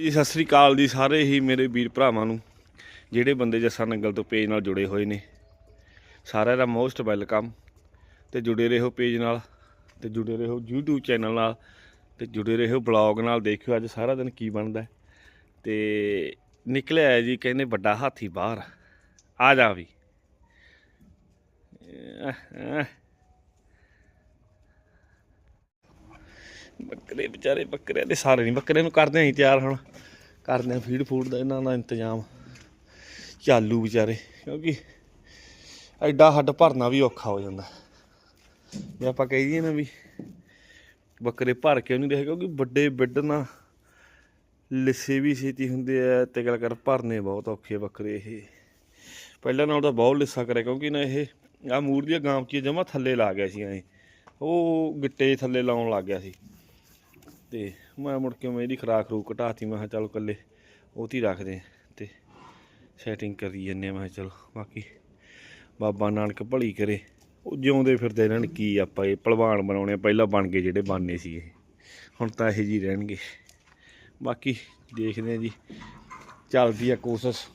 ਜੀ, ਸਤਿ ਸ੍ਰੀ ਅਕਾਲ ਜੀ, ਸਾਰੇ ਹੀ ਮੇਰੇ ਵੀਰ ਭਰਾਵਾਂ ਨੂੰ, ਜਿਹੜੇ ਬੰਦੇ ਜੱਸਾ ਨੰਗਲ ਤੋਂ ਪੇਜ ਨਾਲ ਜੁੜੇ ਹੋਏ ਨੇ। ਸਾਰਿਆਂ ਦਾ ਮੋਸਟ ਵੈਲਕਮ, ਤੇ ਜੁੜੇ ਰਹੋ ਪੇਜ ਨਾਲ, ਤੇ ਜੁੜੇ ਰਹੋ YouTube ਚੈਨਲ ਨਾਲ, ਤੇ ਜੁੜੇ ਰਹੋ ਬਲੌਗ ਨਾਲ, ਦੇਖਿਓ ਅੱਜ ਸਾਰਾ ਦਿਨ ਕੀ ਬਣਦਾ ਹੈ। ਤੇ ਨਿਕਲਿਆ ਹੈ ਜੀ ਕਹਿੰਦੇ ਵੱਡਾ ਹਾਥੀ ਬਾਹਰ, ਆ ਜਾ ਵੀ। ਬੱਕਰੇ, ਵਿਚਾਰੇ ਬੱਕਰਿਆਂ ਦੇ ਸਾਰੇ ਨਹੀਂ ਬੱਕਰੇ ਨੂੰ ਕਰਦੇ ਆਂ ਹੀ ਤਿਆਰ ਹੁਣ। ਕਰਦੇ ਆਂ ਫੀਡ ਫੂਡ ਦਾ ਇਹਨਾਂ ਦਾ ਇੰਤਜ਼ਾਮ। ਚਾਲੂ ਵਿਚਾਰੇ, ਕਿਉਂਕਿ ਐਡਾ ਹੱਡ ਭਰਨਾ ਵੀ ਔਖਾ ਹੋ ਜਾਂਦਾ। ਜੇ ਆਪਾਂ ਕਹਿ ਦਈਏ ਨਾ ਵੀ ਬੱਕਰੇ ਭਰ ਕੇ ਨਹੀਂ ਰਹੇ, ਕਿਉਂਕਿ ਵੱਡੇ ਬਿੱਡ ਨਾ ਲਿੱਸੇ ਵੀ ਛੇਤੀ ਹੁੰਦੇ ਆ, ਤੇ ਗੱਲ ਕਰ ਭਰਨੇ ਬਹੁਤ ਔਖੇ ਬੱਕਰੇ ਇਹ। ਪਹਿਲਾਂ ਨਾਲ ਤਾਂ ਬਹੁਤ ਲਿੱਸਾ ਕਰਿਆ, ਕਿਉਂਕਿ ਨਾ ਇਹ ਆ ਮੂਰ ਦੀਆਂ ਗਾਂਵਚੀਆਂ ਜਮਾ ਥੱਲੇ ਲਾ ਗਿਆ ਸੀ ਐ। ਉਹ ਗਿੱਟੇ ਥੱਲੇ ਲਾਉਣ ਲੱਗ ਗਿਆ ਸੀ। ਤੇ ਮੈਂ ਮੁੜ ਕੇ ਮੈਂ ਇਹਦੀ ਖਰਾਕ ਖਰੂਕ ਘਟਾਤੀ ਮੈਂ ਕਿਹਾ ਚਲੋ ਕੱਲੇ ਉਹ 'ਤੇ ਰੱਖਦੇ ਹਾਂ ਤੇ ਸੈਟਿੰਗ ਕਰੀ ਜੰਨੇ ਮੈਂ ਕਿਹਾ ਚਲੋ ਬਾਕੀ ਬਾਬਾ ਨਾਨਕ ਭਲੀ ਕਰੇ। ਉਹ ਜਿਉਂਦੇ ਫਿਰਦੇ ਰਹਿਣ ਕੀ ਆਪਾਂ ਇਹ ਪਹਿਲਵਾਨ ਬਣਾਉਣੇ ਆ, ਪਹਿਲਾਂ ਬਣ ਗਏ ਜਿਹੜੇ ਬਾਨੇ ਸੀ ਇਹ। ਹੁਣ ਤਾਂ ਇਹ ਜੀ ਰਹਿਣਗੇ। ਬਾਕੀ ਦੇਖਦੇ ਆ ਜੀ ਚੱਲਦੀ ਆ ਕੋਸ਼ਿਸ਼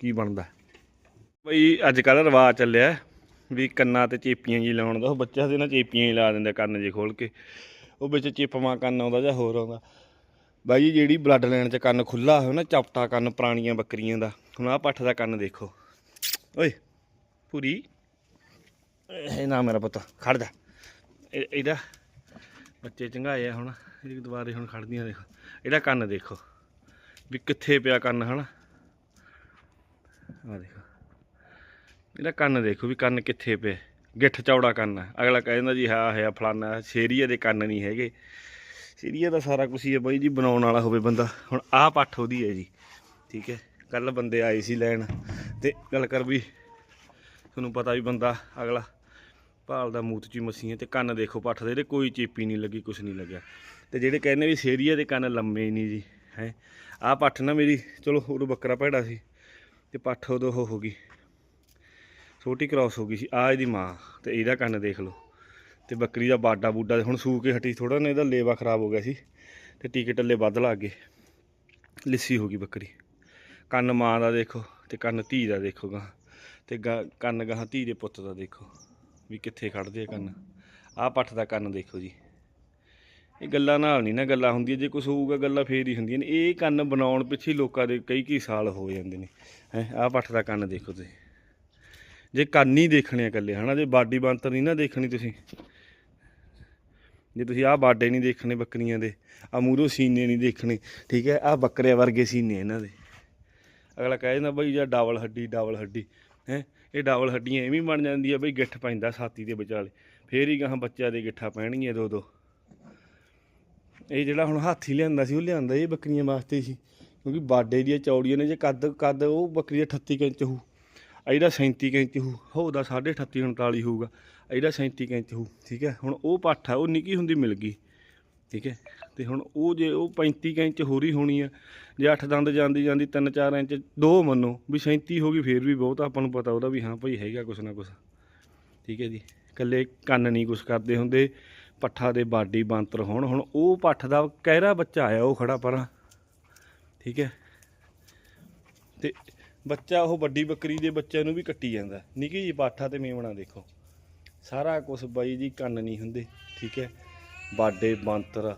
ਕੀ ਬਣਦਾ। ਬਈ ਅੱਜ ਕੱਲ੍ਹ ਰਿਵਾਜ ਚੱਲਿਆ ਵੀ ਕੰਨਾਂ ਤੇ ਚੇਪੀਆਂ ਜੀ ਲਾਉਣ ਦਾ ਉਹ ਬੱਚਿਆਂ ਦੇ ਨਾ ਚੇਪੀਆਂ ਹੀ ਲਾ ਦਿੰਦੇ ਕੰਨ ਜੇ ਖੋਲ ਕੇ। ਉਹ ਵਿੱਚ ਚਿਪਮਾ ਕੰਨ ਆਉਂਦਾ ਜਾਂ ਹੋਰ ਆਉਂਦਾ। ਬਾਈ ਜੀ, ਜਿਹੜੀ ਬਲੱਡ ਲਾਈਨ 'ਚ ਕੰਨ ਖੁੱਲਾ ਹੋਇਆ ਨਾ, ਚਪਟਾ ਕੰਨ ਪੁਰਾਣੀਆਂ ਬੱਕਰੀਆਂ ਦਾ। ਹੁਣ ਆਹ ਪੱਠ ਦਾ ਕੰਨ ਦੇਖੋ। ਓਏ ਪੂਰੀ ਇਹ ਨਾ ਮੇਰਾ ਪੁੱਤ, ਖੜ ਜਾ। ਇਹ- ਇਹਦਾ ਬੱਚੇ ਚੰਗਾਏ ਆ ਹੁਣ ਇਹ ਦੁਬਾਰੇ ਹੁਣ ਖੜਦੀਆਂ ਦੇਖੋ। ਇਹਦਾ ਕੰਨ ਦੇਖੋ। ਵੀ ਕਿੱਥੇ ਪਿਆ ਕੰਨ, ਹਨਾ? ਆ ਦੇਖੋ। ਇਹਦਾ ਕੰਨ ਦੇਖੋ ਵੀ ਕੰਨ ਕਿੱਥੇ ਪਿਆ ਗਿੱਠ ਚੌੜਾ ਕੰਨ ਹੈ ਅਗਲਾ ਦਿੰਦਾ ਜੀ, ਹਾਂ, ਹੈ, ਫਲਾਨਾ ਸ਼ੇਰੀਏ ਦੇ ਕੰਨ ਨਹੀਂ ਹੈਗੇ। ਸੇਰੀਏ ਦਾ ਸਾਰਾ ਕੁਝ ਹੀ ਹੈ ਬਾਈ ਜੀ, ਬਣਾਉਣ ਵਾਲਾ ਹੋਵੇ ਬੰਦਾ। ਹੁਣ ਆਹ ਪੱਠ ਉਹਦੀ ਹੈ ਜੀ, ਠੀਕ ਹੈ। ਕੱਲ ਬੰਦੇ ਆਏ ਸੀ ਲੈਣ ਤੇ ਗੱਲ ਕਰ ਵੀ ਤੁਹਾਨੂੰ ਪਤਾ ਵੀ ਬੰਦਾ ਅਗਲਾ ਭਾਲ ਦਾ ਮੂਤ ਚ ਹੀ ਮੱਸੀਆਂ ਤੇ ਕੰਨ ਦੇਖੋ ਪੱਠ ਦੇ, ਇਹਦੇ ਕੋਈ ਚੇਪੀ ਨਹੀਂ ਲੱਗੀ ਕੁਝ ਨਹੀਂ ਲੱਗਿਆ। ਤੇ ਜਿਹੜੇ ਕਹਿੰਦੇ ਵੀ ਸ਼ੇਰੀਏ ਦੇ ਕੰਨ ਲੰਮੇ ਹੀ ਨਹੀਂ ਜੀ, ਹੈ। ਆਹ ਪੱਠ ਨਾ ਮੇਰੀ, ਚਲੋ, ਉਦੋਂ ਬੱਕਰਾ ਭੈੜਾ ਸੀ ਤੇ ਪੱਠ ਉਦੋਂ ਉਹ ਹੋ ਗਈ। ਛੋਟੀ ਕ੍ਰਾਸ ਹੋ ਗਈ ਸੀ ਆ ਇਹਦੀ ਮਾਂ, ਤੇ ਇਹਦਾ ਕੰਨ ਦੇਖ ਲਓ। ਤੇ ਬੱਕਰੀ ਦਾ ਬਾਡਾ ਬੂਡਾ ਹੁਣ ਸੂ ਕੇ ਹਟੀ ਥੋੜਾ ਨਾ ਇਹਦਾ ਲੇਵਾ ਖਰਾਬ ਹੋ ਗਿਆ ਸੀ, ਤੇ ਟੀਕੇ ਟੱਲੇ ਵੱਧ ਲੱਗ ਗਏ। ਲਿੱਸੀ ਹੋ ਗਈ ਬੱਕਰੀ। ਕੰਨ ਮਾਂ ਦਾ ਦੇਖੋ ਤੇ ਕੰਨ ਧੀ ਦਾ ਦੇਖੋ ਗਾ, ਤੇ ਗਾ- ਕੰਨ ਗਾਂ ਧੀ ਦੇ ਪੁੱਤ ਦਾ ਦੇਖੋ, ਵੀ ਕਿੱਥੇ ਖੜਦੇ ਆ ਕੰਨ। ਆਹ ਪੱਠ ਦਾ ਕੰਨ ਦੇਖੋ ਜੀ। ਇਹ ਗੱਲਾਂ ਨਾਲ ਨਹੀਂ ਨਾ ਗੱਲਾਂ ਹੁੰਦੀਆਂ, ਜੇ ਕੁਝ ਹੋਊਗਾ ਗੱਲਾਂ ਫੇਰ ਹੀ ਹੁੰਦੀਆਂ ਨੇ। ਇਹ ਕੰਨ ਬਣਾਉਣ ਪਿੱਛੇ ਲੋਕਾਂ ਦੇ ਕਈ ਕਈ ਸਾਲ ਹੋ ਜਾਂਦੇ ਨੇ। ਹੈ, ਆਹ ਪੱਠ ਦਾ ਕੰਨ ਦੇਖੋ ਤੁਸੀਂ। ਜੇ ਕੰਨ ਹੀ ਦੇਖਣੇ ਆ ਇਕੱਲੇ, ਹਨਾ? ਜੇ ਬਾਡੀ ਬੰਤਰ ਨਹੀਂ ਨਾ ਦੇਖਣੀ ਤੁਸੀਂ। ਜੇ ਤੁਸੀਂ ਆਹ ਬਾਡੇ ਨਹੀਂ ਦੇਖਣੇ ਬੱਕਰੀਆਂ ਦੇ ਆ ਮੂਰੋ ਸੀਨੇ ਨਹੀਂ ਦੇਖਣੇ, ਠੀਕ ਹੈ? ਆਹ ਬੱਕਰਿਆਂ ਵਰਗੇ ਸੀਨੇ ਇਹਨਾਂ ਦੇ। ਅਗਲਾ ਕਹੇ ਜਾਂਦਾ ਬਈ ਜਾਂ ਡਬਲ ਹੱਡੀ ਡਬਲ ਹੱਡੀ, ਹੈ? ਇਹ ਡਬਲ ਹੱਡੀਆਂ ਐਵੇਂ ਬਣ ਜਾਂਦੀ ਆ ਬਈ ਗਿੱਠ ਪੈਂਦਾ ਸਾਥੀ ਦੇ ਵਿਚਾਲੇ। ਫੇਰ ਹੀ ਗਾਹਾਂ ਬੱਚਿਆਂ ਦੇ ਗਿੱਠਾ ਪੈਣਗੀਆਂ ਦੋ ਦੋ। ਇਹ ਜਿਹੜਾ ਹੁਣ ਹਾਥੀ ਲਿਆਂਦਾ ਸੀ, ਉਹ ਲਿਆਂਦਾ ਇਹ ਬੱਕਰੀਆਂ ਵਾਸਤੇ ਸੀ ਕਿਉਂਕਿ ਬਾਡੇ ਦੀਆਂ ਚੌੜੀਆਂ ਨੇ, ਜੇ ਕੱਦ ਕੱਦ ਉਹ ਬੱਕਰੀ ਦਾ 38 ਇੰਚ ਹੋਊ। ਆ ਇਹਦਾ 37 ਕੁ ਇੰਚ ਹੋਊ ਉਹਦਾ 38 39 ਹੋਊਗਾ ਆ ਇਹਦਾ 37 ਕੁ ਇੰਚ ਹੋਊ ਠੀਕ ਹੈ? ਹੁਣ ਉਹ ਪੱਠ ਆ, ਉਹ ਨਿੱਕੀ ਹੁੰਦੀ ਮਿਲ ਗਈ, ਠੀਕ ਹੈ? ਤੇ ਹੁਣ ਉਹ ਜੇ ਉਹ 35 ਕੁ ਇੰਚ ਹੋਰੀ ਹੋਣੀ ਆ, ਜੇ 8 ਦੰਦ ਜਾਂਦੀ ਜਾਂਦੀ 3-4 ਇੰਚ, ਦੋ ਮੰਨੋ, ਵੀ 37 ਹੋ ਗਈ ਫੇਰ ਵੀ ਬਹੁਤ ਆਪਾਂ ਨੂੰ ਪਤਾ ਉਹਦਾ ਵੀ ਹਾਂ ਭਾਈ ਹੈਗਾ ਕੁਛ ਨਾ ਕੁਛ, ਠੀਕ ਹੈ ਜੀ? ਇਕੱਲੇ ਕੰਨ ਨਹੀਂ ਕੁਛ ਕਰਦੇ ਹੁੰਦੇ, ਪੱਠਾ ਦੇ ਬਾਡੀ ਬਾਂਤਰ ਹੋਣ, ਹੁਣ ਉਹ ਪੱਠ ਦਾ ਕਹਿਰਾ ਬੱਚਾ ਆਇਆ ਉਹ ਖੜਾ ਪਰਾਂ, ਠੀਕ ਹੈ? ਤੇ ਬੱਚਾ ਉਹ ਵੱਡੀ ਬੱਕਰੀ ਦੇ ਬੱਚਿਆਂ ਨੂੰ ਵੀ ਕੱਟੀ ਜਾਂਦਾ। ਨਿੱਕੀ ਜੀ ਪਾਠਾ ਤੇ ਮੇਵਣਾ ਦੇਖੋ। ਸਾਰਾ ਕੁਝ ਬਾਈ ਜੀ ਕੰਨ ਨਹੀਂ ਹੁੰਦੇ, ਠੀਕ ਹੈ? ਬਾਡੇ, ਬਾਂਤਰ,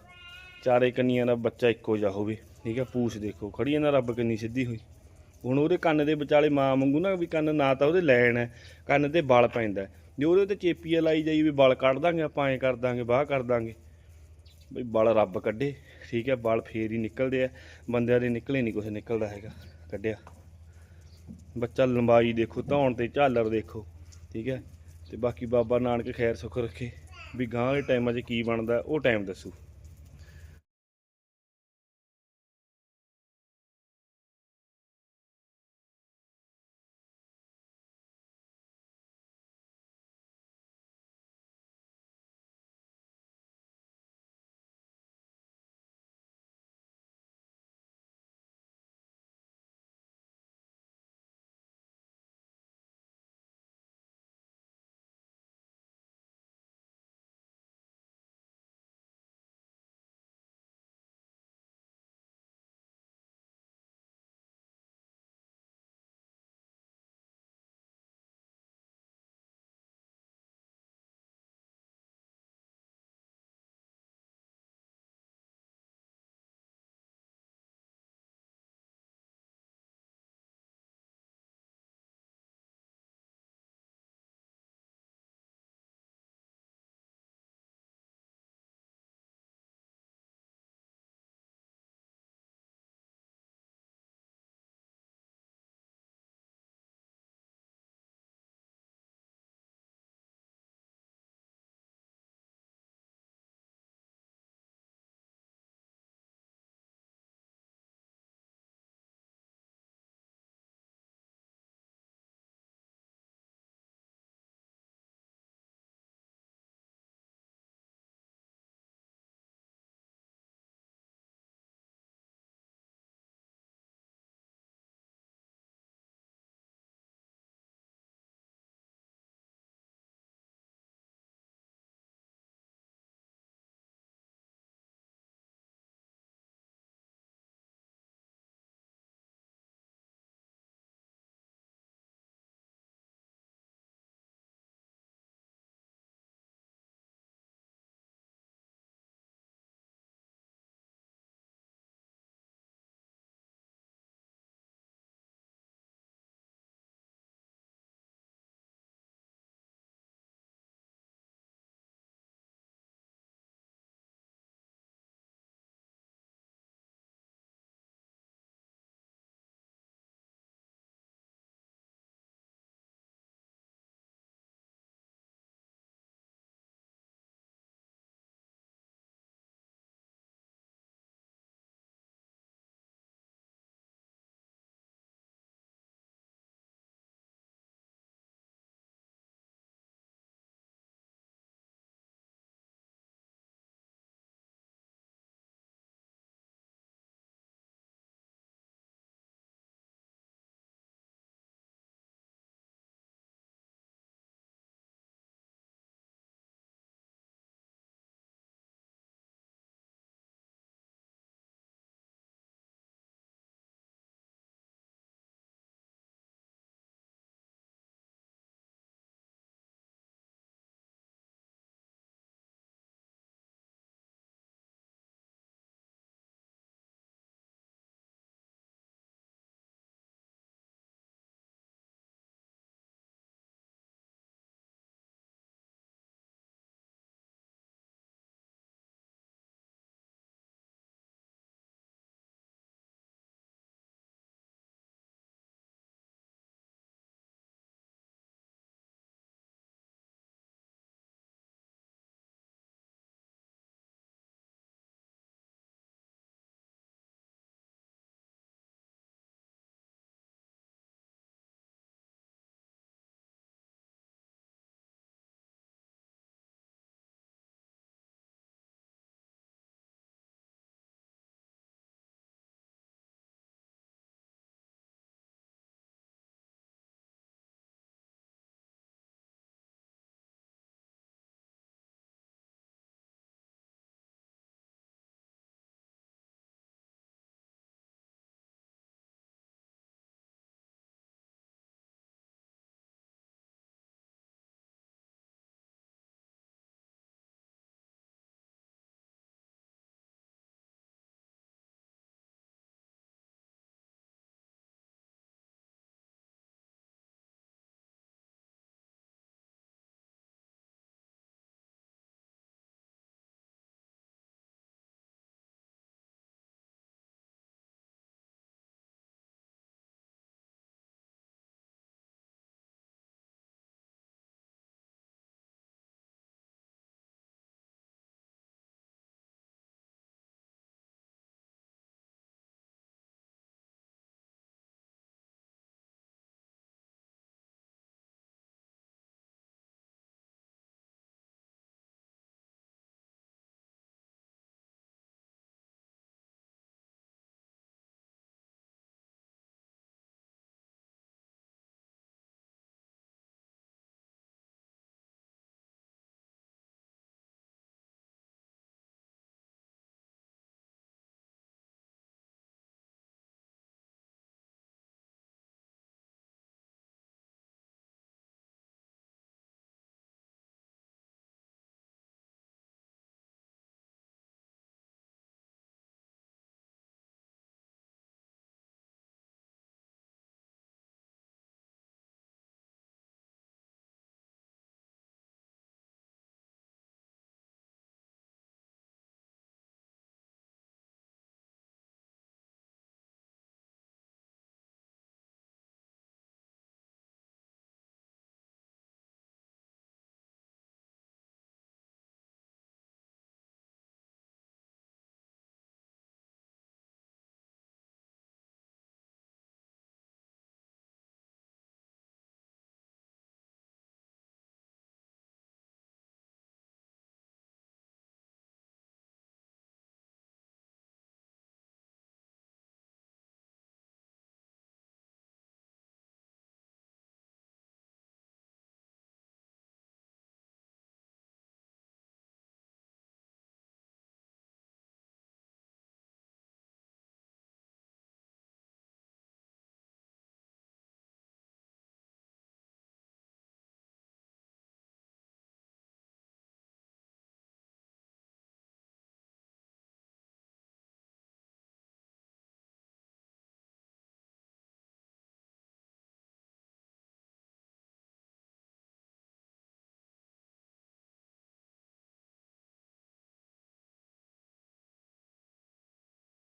ਚਾਰੇ ਕੰਨੀਆਂ ਦਾ ਬੱਚਾ ਇੱਕੋ ਜਿਹਾ ਹੋਵੇ, ਠੀਕ ਹੈ? ਪੂਛ ਦੇਖੋ ਖੜੀ ਇਹਨਾਂ ਰੱਬ ਕਿੰਨੀ ਸਿੱਧੀ ਹੋਈ। ਹੁਣ ਉਹਦੇ ਕੰਨ ਦੇ ਵਿਚਾਲੇ ਮਾਂ ਵਾਂਗੂ ਨਾ ਵੀ ਕੰਨ ਨਾ ਤਾਂ ਉਹਦੇ ਲੈਣ ਹੈ, ਕੰਨ ਤੇ ਬਲ ਪੈਂਦਾ ਜੇ ਉਹਦੇ ਤੇ ਚੇਪੀਆ ਲਾਈ ਜਾਈ ਵੀ ਬਲ ਕੱਢ ਦਾਂਗੇ ਆਪਾਂ, ਐਂ ਕਰ ਦਾਂਗੇ, ਬਾਹ ਕਰ ਦਾਂਗੇ। ਬਈ ਬਲ ਰੱਬ ਕੱਢੇ, ਠੀਕ ਹੈ? ਬਲ ਫੇਰ ਹੀ ਨਿਕਲਦੇ ਆ। ਬੰਦਿਆਂ ਦੇ ਨਿਕਲੇ ਨਹੀਂ ਕੁਝ ਨਿਕਲਦਾ ਹੈਗਾ। ਕੱਢਿਆ। ਬੱਚਾ ਲੰਬਾਈ ਦੇਖੋ, ਧੌਣ ਤੇ ਝਾਲਰ ਦੇਖੋ, ਠੀਕ ਹੈ? ਤੇ ਬਾਕੀ ਬਾਬਾ ਨਾਨਕ ਖੈਰ ਸੁਖ ਰੱਖੇ। ਵੀ ਗਾਂ ਦੇ ਟਾਈਮਾਂ 'ਚ ਕੀ ਬਣਦਾ, ਉਹ ਟਾਈਮ ਦੱਸੂ।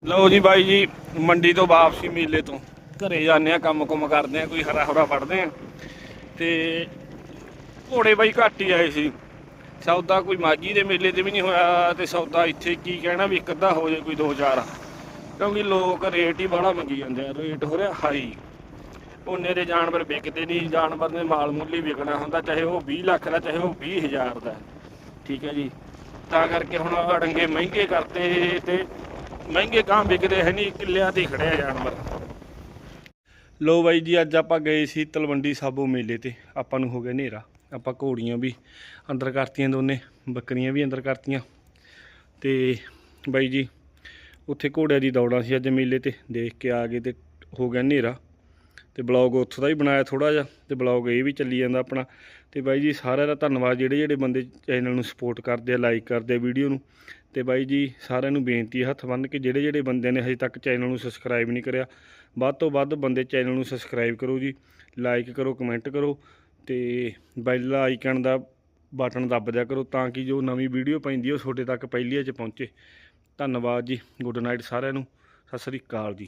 ਲਓ ਜੀ ਬਾਈ ਜੀ, ਮੰਡੀ ਤੋਂ ਵਾਪਸੀ ਮੇਲੇ ਤੋਂ। ਘਰੇ ਜਾਂਦੇ ਆ, ਕੰਮ ਕੁਮ ਕਰਦੇ ਆ, ਕੋਈ ਹਰਾ ਹਰਾ ਫੜਦੇ ਆ। ਤੇ ਘੋੜੇ ਬਾਈ ਘੱਟ ਹੀ ਆਏ ਸੀ। ਸੌਦਾ ਕੋਈ ਮਾਗੀ ਦੇ ਮੇਲੇ ਤੇ ਵੀ ਨਹੀਂ ਹੋਇਆ ਤੇ ਸੌਦਾ ਇੱਥੇ ਕੀ ਕਹਿਣਾ ਵੀ ਇੱਕ ਅੱਧਾ ਹੋ ਜਾਏ, ਕੋਈ ਦੋ ਚਾਰ। ਕਿਉਂਕਿ ਲੋਕ ਰੇਟ ਹੀ ਬੜਾ ਮੰਗੀ ਜਾਂਦੇ ਆ, ਰੇਟ ਹੋ ਰਿਹਾ ਹਾਈ ਉਹਨੇ ਦੇ ਜਾਨਵਰ ਵਿਕਦੇ ਨਹੀਂ, ਜਾਨਵਰ ਨੇ ਮਾਲ ਮੁੱਲ ਹੀ ਵਿਕਣਾ ਹੁੰਦਾ, ਚਾਹੇ ਉਹ 20 ਲੱਖ ਦਾ, ਚਾਹੇ ਉਹ 20000 ਦਾ। ਠੀਕ ਹੈ ਜੀ। ਤਾਂ ਕਰਕੇ ਹੁਣ ਅੜੰਗੇ ਮਹਿੰਗੇ ਕਰਤੇ ਤੇ ਮਹਿੰਗੇ ਕੰਮ ਵਿਕਦੇ ਹੈ ਨਹੀਂ, ਕਿੱਲਿਆਂ ਤੇ ਖੜਿਆ ਖੜੇ ਜਾਨਵਰ। ਲੋ ਬਾਈ ਜੀ, ਅੱਜ ਆਪਾਂ ਗਏ ਸੀ ਤਲਵੰਡੀ ਸਾਬੋ ਮੇਲੇ ਤੇ। ਆਪਾਂ ਨੂੰ ਹੋ ਗਿਆ ਹਨੇਰਾ। ਆਪਾਂ ਘੋੜੀਆਂ ਵੀ ਅੰਦਰ ਕਰਤੀਆਂ ਦੋਨੇ, ਬੱਕਰੀਆਂ ਵੀ ਅੰਦਰ ਕਰਤੀਆਂ। ਤੇ ਬਾਈ ਜੀ, ਉੱਥੇ ਘੋੜਿਆਂ ਦੀ ਦੌੜਾਂ ਸੀ ਅੱਜ ਮੇਲੇ ਤੇ। ਦੇਖ ਕੇ ਆ ਗਏ ਤੇ ਹੋ ਗਿਆ ਹਨੇਰਾ। ਤੇ ਬਲੌਗ ਉੱਥੋਂ ਦਾ ਹੀ ਬਣਾਇਆ ਥੋੜਾ ਜਿਹਾ। ਤੇ ਬਲੌਗ ਇਹ ਵੀ ਚੱਲੀ ਜਾਂਦਾ ਆਪਣਾ। ਤੇ ਬਾਈ ਜੀ ਸਾਰਿਆਂ ਦਾ ਧੰਨਵਾਦ, ਜਿਹੜੇ ਜਿਹੜੇ ਬੰਦੇ ਚੈਨਲ ਨੂੰ ਸਪੋਰਟ ਕਰਦੇ ਆ ਲਾਈਕ ਕਰਦੇ ਆ ਵੀਡੀਓ ਨੂੰ, ਤੇ ਬਾਈ ਜੀ ਸਾਰਿਆਂ ਨੂੰ ਬੇਨਤੀ ਹੈ ਹੱਥ ਬੰਨ ਕੇ, ਜਿਹੜੇ ਜਿਹੜੇ ਬੰਦਿਆਂ ਨੇ ਹਜੇ ਤੱਕ ਚੈਨਲ ਨੂੰ ਸਬਸਕ੍ਰਾਈਬ ਨਹੀਂ ਕਰਿਆ, ਵੱਧ ਤੋਂ ਵੱਧ ਬੰਦੇ ਚੈਨਲ ਨੂੰ ਸਬਸਕ੍ਰਾਈਬ ਕਰੋ ਜੀ ਲਾਈਕ ਕਰੋ ਕਮੈਂਟ ਕਰੋ, ਤੇ ਬੈਲ ਆਈਕਨ ਦਾ ਬਟਨ ਦੱਬ ਦਿਆ ਕਰੋ ਤਾਂ ਕਿ ਜੋ ਨਵੀਂ ਵੀਡੀਓ ਪੈਂਦੀ ਉਹ ਤੁਹਾਡੇ ਤੱਕ ਪਹਿਲੀਆਂ 'ਚ ਪਹੁੰਚੇ। ਧੰਨਵਾਦ ਜੀ ਗੁੱਡ ਨਾਈਟ ਸਾਰਿਆਂ ਨੂੰ, ਸਤਿ ਸ੍ਰੀ ਅਕਾਲ ਜੀ।